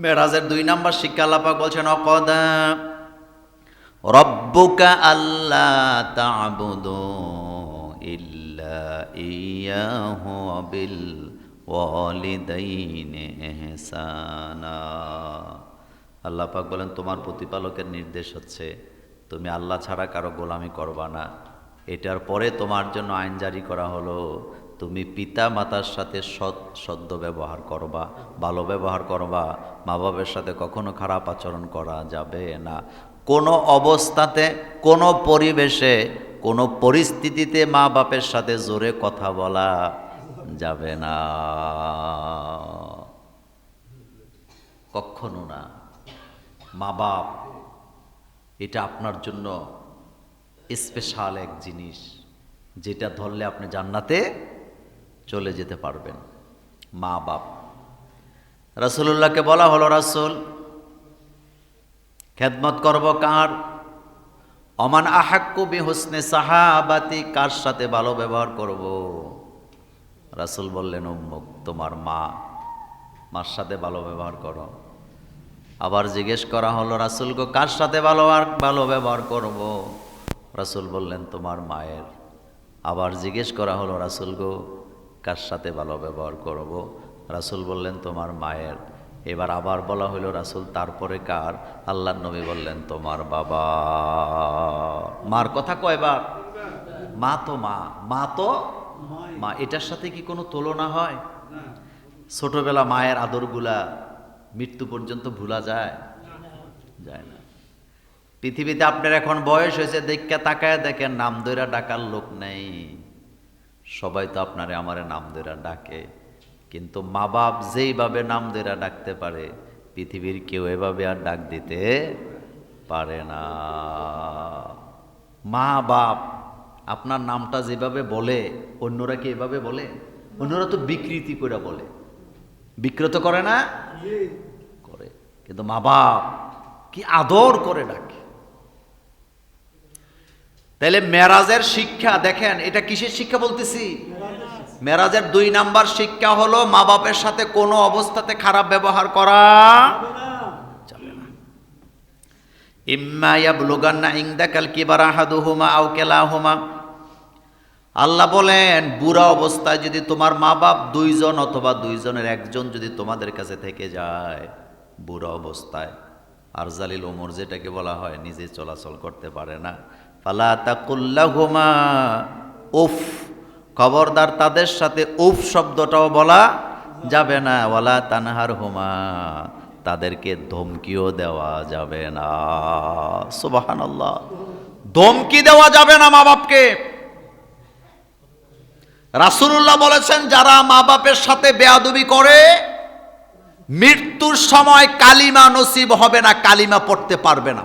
মেরাজের দুই নাম্বার শিক্ষা আল্লাপাক বলছেন, অকদা রব্বুকা আল্লাহ তাবুদু ইল্লা বিল আল্লাহ পাক বলেন, তোমার প্রতিপালকের নির্দেশ হচ্ছে, তুমি আল্লাহ ছাড়া কারও গোলামি করবা না। এটার পরে তোমার জন্য আইন জারি করা হলো। তুমি পিতা মাতার সাথে সৎ, সদ্য ব্যবহার করবা, ভালো ব্যবহার করবা মা বাবার সাথে কখনো খারাপ আচরণ করা যাবে না। কোনো অবস্থাতে, কোনো পরিবেশে, কোনো পরিস্থিতিতে মা বাপের সাথে জোরে কথা বলা যাবে না। কখনো না। মা বাপ এটা আপনার জন্য স্পেশাল এক জিনিস, যেটা ধরলে আপনি জান্নাতে চলে যেতে পারবেন। মা, বাপ। রাসুলুল্লাহকে বলা হলো, রাসুল, খেদমত করব কার? অমান আহাক্কু বি হোসনে সাহাবাতি, কার সাথে ভালো ব্যবহার করব? রাসুল বললেন, উম্মুক, তোমার মা, মার সাথে ভালো ব্যবহার করো। আবার জিজ্ঞেস করা হলো, রাসুল গো, কার সাথে ভালো আর ভালো ব্যবহার করব? রাসুল বললেন, তোমার মায়ের। আবার জিজ্ঞেস করা হলো, রাসুল গো কার সাথে ভালো ব্যবহার করব? রাসুল বললেন, তোমার মায়ের। এবার আবার বলা হলো রাসুল, তারপরে কার? আল্লাহ নবী বললেন, তোমার বাবা। মার কথা কয়বার? মা তো মা। মা তো মা। এটার সাথে কি কোনো তুলনা হয়? ছোটবেলা মায়ের আদরগুলা মৃত্যু পর্যন্ত ভুলা যায়? যায় না। পৃথিবীতে আপনার এখন বয়স হয়েছে, দেখে তাকায় দেখেন, নাম দইরা ডাকার লোক নেই। সবাই তো আপনারে আমারে নাম দইরা ডাকে কিন্তু মা বাপ যেইভাবে নাম দইরা ডাকতে পারে পৃথিবীর কেউ এভাবে আর ডাক দিতে পারে না। মা বাপ আপনার নামটা যেভাবে বলে অন্যরা কি এভাবে বলে? অন্যরা তো বিকৃতি করে বলে। বিক্রত করে না? করে। কিন্তু মা বাপ কি আদর করে ডাকে। তাহলে মেরাজের শিক্ষা, দেখেন, এটা কিসের শিক্ষা বলতেছি? মেরাজের দুই নাম্বার শিক্ষা হলো মা বাপের সাথে কোনো অবস্থাতে খারাপ ব্যবহার করা না। আল্লাহ বলেন, বুড়া অবস্থায় যদি তোমার মা বাপ দুইজন অথবা দুইজনের একজন যদি তোমাদের কাছে থেকে যায়, বুড়া অবস্থায় আরজালিল ওমর যেটাকে বলা হয় নিজে চলাচল করতে পারে না। ফালা তাকুল্লাহুমা, উফ, খবরদার তাদের সাথে উফ শব্দটাও বলা যাবে না। ওয়ালা তানহার হুমা তাদেরকে ধমকিও দেওয়া যাবে না। সুবাহান আল্লাহ ধমকি দেওয়া যাবে না মা বাপকে রাসুল্লাহ বলেছেন, যারা মা বাপের সাথে বেয়াদুবি করে মৃত্যুর সময় কালিমা নসিব হবে না, কালিমা পড়তে পারবে না।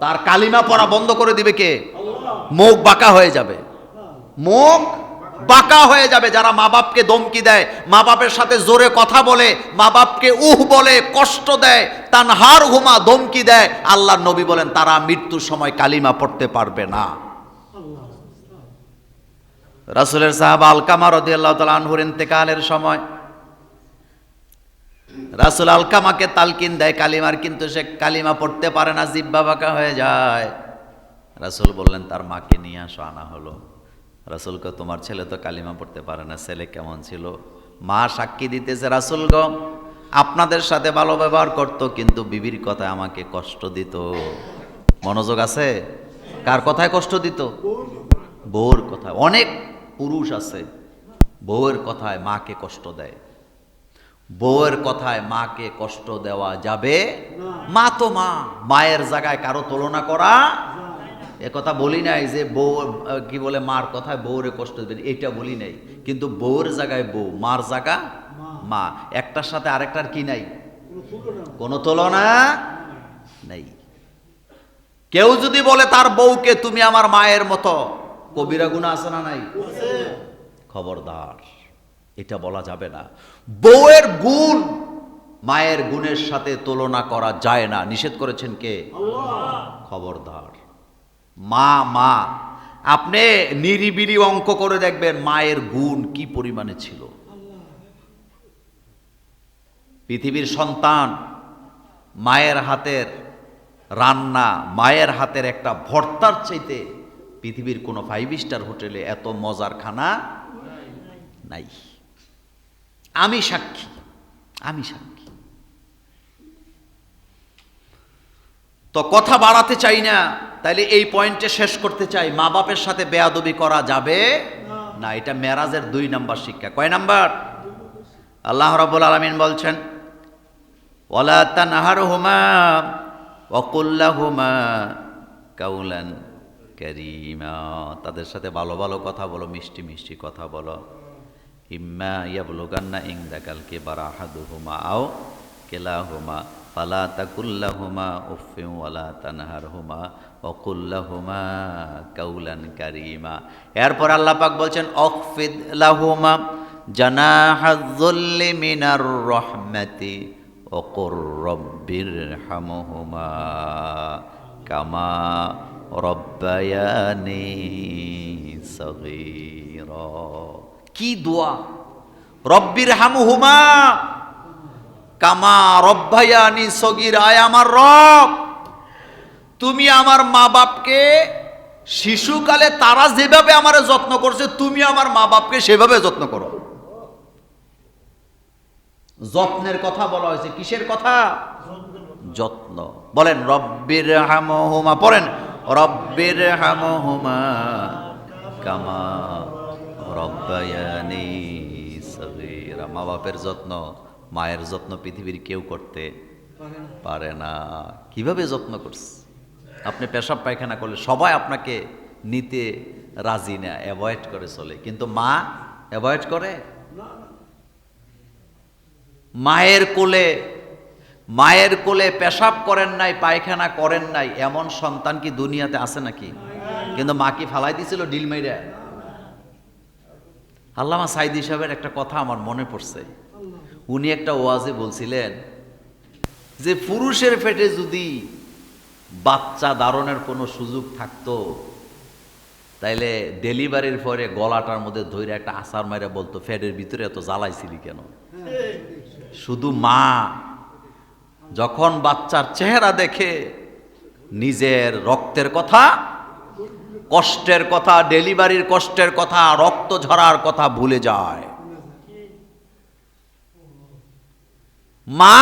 তার কালিমা পড়া বন্ধ করে দিবে কে? মুখ বাঁকা হয়ে যাবে। মুখ বাঁকা হয়ে যাবে। যারা মা বাপকে দমকি দেয়, মা বাপের সাথে জোরে কথা বলে, মা বাপকে উহ বলে, কষ্ট দেয়, তানহার হুমা ধমকি দেয় আল্লাহ নবী বলেন, তারা মৃত্যুর সময় কালিমা পড়তে পারবে না। রাসুলের সাহাবা আলকামা রদি আল্লাহ তালা আনহুর ইন্তেকালের সময় রাসুল আলকামাকে তালকিন দেয়, কালিমার কিন্তু সে কালিমা পড়তে পারে না জিব্বা বাঁকা হয়ে যায়। রাসুল বললেন, তার মাকে নিয়ে আসো, আনা হলো। রাসুলকে তোমার ছেলে তো কালিমা পড়তে পারে না, ছেলে কেমন ছিল? মা সাক্ষী দিতেছে, রাসুল গ, আপনাদের সাথে ভালো ব্যবহার করতো, কিন্তু বিবির কথায় আমাকে কষ্ট দিত। মনোযোগ আছে? কার কথায় কষ্ট দিত? বউর কথায়। অনেক পুরুষ আছে, বউয়ের কথায় মাকে কষ্ট দেয়। বউয়ের কথায় মাকে কষ্ট দেওয়া যাবে মা তো মা, মায়ের জায়গায় কারও তুলনা করা এ কথা বলি নাই যে বউ, কি বলে মার কথায় বউরে কষ্ট দেবেন এটা বলি নাই। কিন্তু বউর জায়গায় বউ, মার জায়গা মা। একটার সাথে আরেকটার কি নাই? কোনো তুলনা নেই। কেউ যদি বলে তার বউকে তুমি আমার মায়ের মতো, কবিরা গুণা আছে না নাই? খবরদার। এটা বলা যাবে না। বউয়ের গুণ মায়ের গুণের সাথে তুলনা করা যায় না। নিষেধ করেছেন কে? খবরদার। মা মা আপনি নিরিবিরি অঙ্ক করে দেখবেন মায়ের গুণ কি পরিমাণে ছিল। পৃথিবীর সন্তান মায়ের হাতের রান্না মায়ের হাতের একটা ভর্তার চাইতে পৃথিবীর কোনো ফাইভ স্টার হোটেলে এত মজার খানা নাই। আমি সাক্ষী আমি সাক্ষী। তো কথা বাড়াতে চাই না, তাইলে এই পয়েন্টে শেষ করতে চাই। মা বাপের সাথে বেয়াদবি করা যাবে না, এটা মেরাজের দুই নাম্বার শিক্ষা। কয় নাম্বার? আল্লাহ রাব্বুল আলামিন বলছেন, ওয়ালা তানহারহুমা ওয়া কুল্লাহুমা কাউলান কারীমা। তাদের সাথে ভালো ভালো কথা বলো, মিষ্টি মিষ্টি কথা বলো। ইম্মা ইয়াবলুগান্না ইনদাকাল কিবারা আহাদুহুমা আও কিলাহুমা ফালা তাকুল্লাহুমা উফফিন ওয়ালা তানহারহুমা ওয়া কুল্লাহুমা কাউলান কারীমা এরপর আল্লাহ পাক বলছেন অখফিদ লাহুমা জানাহাযুল্লি মিনার রহমাতি وقل رب ارحمهما كما ربياني صغيرا কি দোয়া? রব্বির হামুহুমা কামা রব্বায়ানি সগির। আয় আমার রব, তুমি আমার মা বাপকে শিশুকালে তারা যেভাবে আমার যত্ন করছে, তুমি আমার মা বাপকে সেভাবে যত্ন করো। যত্নের কথা বলা হয়েছে। কিসের কথা? যত্ন। বলেন রব্বির হামহুমা পড়েন রব্বির হামহুমা কামা মা বাপের যত্ন, মায়ের যত্ন পৃথিবীর কেউ করতে পারে না। কীভাবে যত্ন করছে? আপনি পেশাব পায়খানা করলে সবাই আপনাকে নিতে রাজি না অ্যাভয়েড করে চলে। কিন্তু মা অ্যাভয়েড করে? মায়ের কোলে মায়ের কোলে পেশাব করেন নাই, পায়খানা করেন নাই, এমন সন্তান কি দুনিয়াতে আছে নাকি? কিন্তু মা কি ফালাই দিছিল? ডিল মাইরা? আল্লামা সাইদি সাহেবের একটা কথা আমার মনে পড়ছে। উনি একটা ওয়াজে বলছিলেন যে পুরুষের পেটে যদি বাচ্চা দারণের কোনো সুযোগ থাকতো তাইলে ডেলিভারির পরে গলাটার মধ্যে ধরে একটা আসার মাইরা বলতো ফ্যাটের ভিতরে এত জ্বালাইছিলি কেন? শুধু মা যখন বাচ্চার চেহারা দেখে নিজের রক্তের কথা কষ্টের কথা ডেলিভারির কষ্টের কথা রক্ত ঝরার কথা ভুলে যায়। মা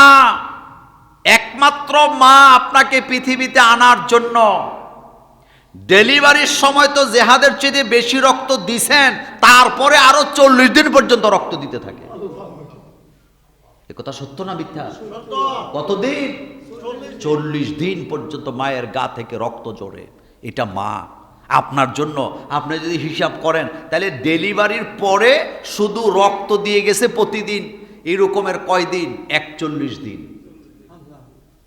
একমাত্র মা আপনাকে পৃথিবীতে আনার জন্য। ডেলিভারির সময় তো জেহাদের চেয়ে বেশি রক্ত দিছেন তারপরে আরও চল্লিশ দিন পর্যন্ত রক্ত দিতে থাকে। কথা সত্য না মিথ্যা? কতদিন? চল্লিশ দিন। পর্যন্ত মায়ের গা থেকে রক্ত জড়ে এটা মা। আপনার জন্য। আপনি যদি হিসাব করেন, তাহলে ডেলিভারির পরে শুধু রক্ত দিয়ে গেছে প্রতিদিন। এরকমের কয়দিন? একচল্লিশ দিন।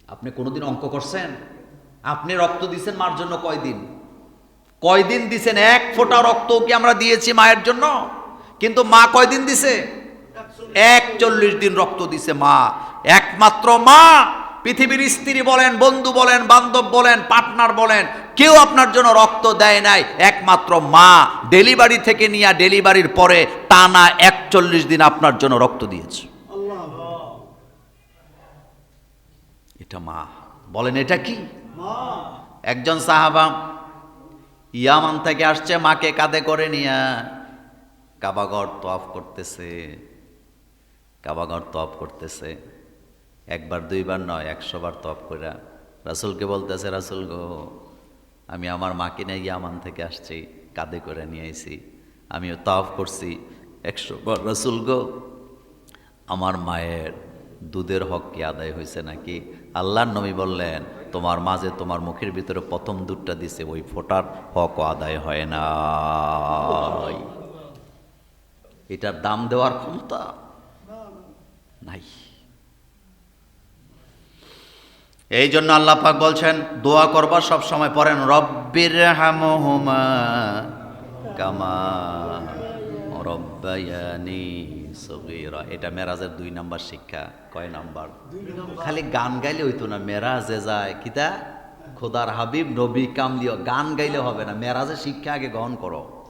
আপনি কোনোদিন অঙ্ক করছেন? আপনি রক্ত দিছেন মার জন্য কয়দিন? কয়দিন দিছেন? এক ফোঁটা রক্ত কি আমরা দিয়েছি মায়ের জন্য? কিন্তু মা কয়দিন দিছে? একচল্লিশ দিন রক্ত দিছে মা। একমাত্র মা পৃথিবীর স্ত্রী বলেন, বন্ধু বলেন, বান্ধব বলেন, পার্টনার বলেন, কেউ আপনার জন্য রক্ত দেয় নাই। একমাত্র মা ডেলিভারি থেকে নিয়ে ডেলিভারির পরে টানা একচল্লিশ দিন আপনার জন্য রক্ত দিয়েছে। এটা মা। বলেন, এটা কি? একজন সাহাবা ইয়ামান থেকে আসছে, মাকে কাঁধে করে নিয়ে কাবাগর তফ করতেছে, কাবাগর তফ করতেছে। একবার দুইবার নয় একশোবার তপ করে রাসুলকে বলতেছে রাসুল গো আমি আমার মাকে নিয়ে ইয়ামান থেকে আসছি কাঁধে করে নিয়ে আইছি আমিও তফ করছি একশো বার রাসুল গো আমার মায়ের দুধের হক কি আদায় হয়েছে নাকি? আল্লাহর নবী বললেন তোমার মাঝে তোমার মুখের ভিতরে প্রথম দুধটা দিছে ওই ফোটার হক আদায় হয় না। এটার দাম দেওয়ার ক্ষমতা নাই। এই জন্য আল্লাহ পাক বলছেন, দোয়া করবার সব সময় পড়েন, রব্বির হামহুমা কামা রব্বায়ানি সগীরা। এটা মেরাজের দুই নাম্বার শিক্ষা। কয় নাম্বার? খালি গান গাইলে হইতো না, মেরাজে যায় কিতা? খোদার হাবিব নবী কামলিও গান গাইলে হবে না, মেরাজের শিক্ষা আগে গ্রহণ করো।